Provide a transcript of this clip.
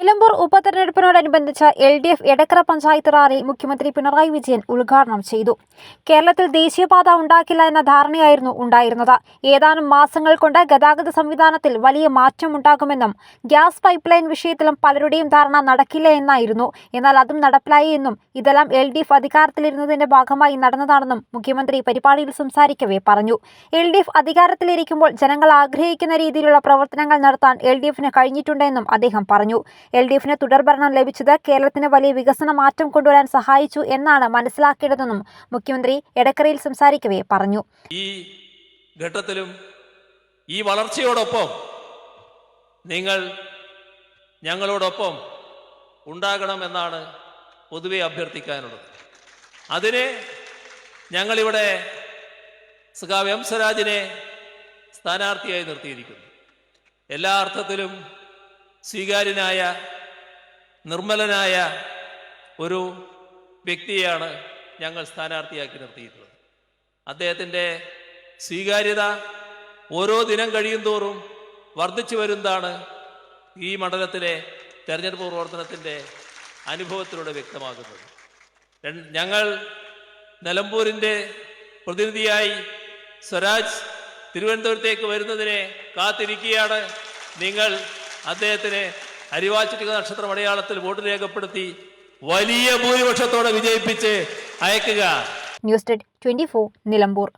Nilambur ഉപതെരഞ്ഞെടുപ്പിനോടനുബന്ധിച്ച് L D F Edakkara panchayat rally മുഖ്യമന്ത്രി പിണറായി വിജയൻ ഉദ്ഘാടനം ചെയ്തു. കേരളത്തിൽ ദേശീയപാത ഉണ്ടാക്കില്ല എന്ന ധാരണയായിരുന്നു ഉണ്ടായിരുന്നത്. ഏതാനും മാസങ്ങൾ കൊണ്ട് ഗതാഗത സംവിധാനത്തിൽ വലിയ മാറ്റമുണ്ടാകുമെന്നും ഗ്യാസ് പൈപ്പ് ലൈൻ വിഷയത്തിലും പലരുടെയും ധാരണ നടക്കില്ല എന്നായിരുന്നു. എന്നാൽ അതും നടപ്പിലായി എന്നും ഇതെല്ലാം എൽ ഡി എഫ് അധികാരത്തിലിരുന്നതിന്റെ ഭാഗമായി നടന്നതാണെന്നും മുഖ്യമന്ത്രി പരിപാടിയിൽ സംസാരിക്കവേ പറഞ്ഞു. എൽ ഡി എഫ് അധികാരത്തിലിരിക്കുമ്പോൾ ജനങ്ങൾ ആഗ്രഹിക്കുന്ന രീതിയിലുള്ള പ്രവർത്തനങ്ങൾ നടത്താൻ എൽ ഡി എഫിന് കഴിഞ്ഞിട്ടുണ്ടെന്നും അദ്ദേഹം പറഞ്ഞു. എൽ ഡി എഫിന് തുടർഭരണം ലഭിച്ചത് കേരളത്തിന് വലിയ വികസന മാറ്റം കൊണ്ടുവരാൻ സഹായിച്ചു എന്നാണ് മനസ്സിലാക്കേണ്ടതെന്നും മുഖ്യമന്ത്രി എടക്കരയിൽ സംസാരിക്കവേ പറഞ്ഞു. ഈ ഘട്ടത്തിലും ഈ വളർച്ചയോടൊപ്പം നിങ്ങൾ ഞങ്ങളോടൊപ്പം ഉണ്ടാകണമെന്നാണ് പൊതുവെ അഭ്യർത്ഥിക്കാനുള്ളത്. അതിന് ഞങ്ങളിവിടെ സുഖാവ് എം. സ്വരാജിനെ സ്ഥാനാർത്ഥിയായി നിർത്തിയിരിക്കുന്നു. എല്ലാ അർത്ഥത്തിലും സ്വീകാര്യനായ നിർമ്മലനായ ഒരു വ്യക്തിയാണ് ഞങ്ങൾ സ്ഥാനാർത്ഥിയാക്കി നിർത്തിയിട്ടുള്ളത്. അദ്ദേഹത്തിന്റെ സ്വീകാര്യത ഓരോ ദിനം കഴിയും തോറും വർദ്ധിച്ചു വരുന്നതാണ് ഈ മണ്ഡലത്തിലെ തെരഞ്ഞെടുപ്പ് പ്രവർത്തനത്തിന്റെ അനുഭവത്തിലൂടെ വ്യക്തമാകുന്നത്. ഞങ്ങൾ നിലമ്പൂരിന്റെ പ്രതിനിധിയായി സ്വരാജ് തിരുവനന്തപുരത്തേക്ക് വരുന്നതിനെ കാത്തിരിക്കുകയാണ്. നിങ്ങൾ അദ്ദേഹത്തിന് അരിവാച്ചിട്ടിക നക്ഷത്ര അടയാളത്തിൽ വോട്ട് രേഖപ്പെടുത്തി വലിയ ഭൂരിപക്ഷത്തോടെ വിജയിപ്പിച്ച് അയക്കുക. News desk twenty Nilambur.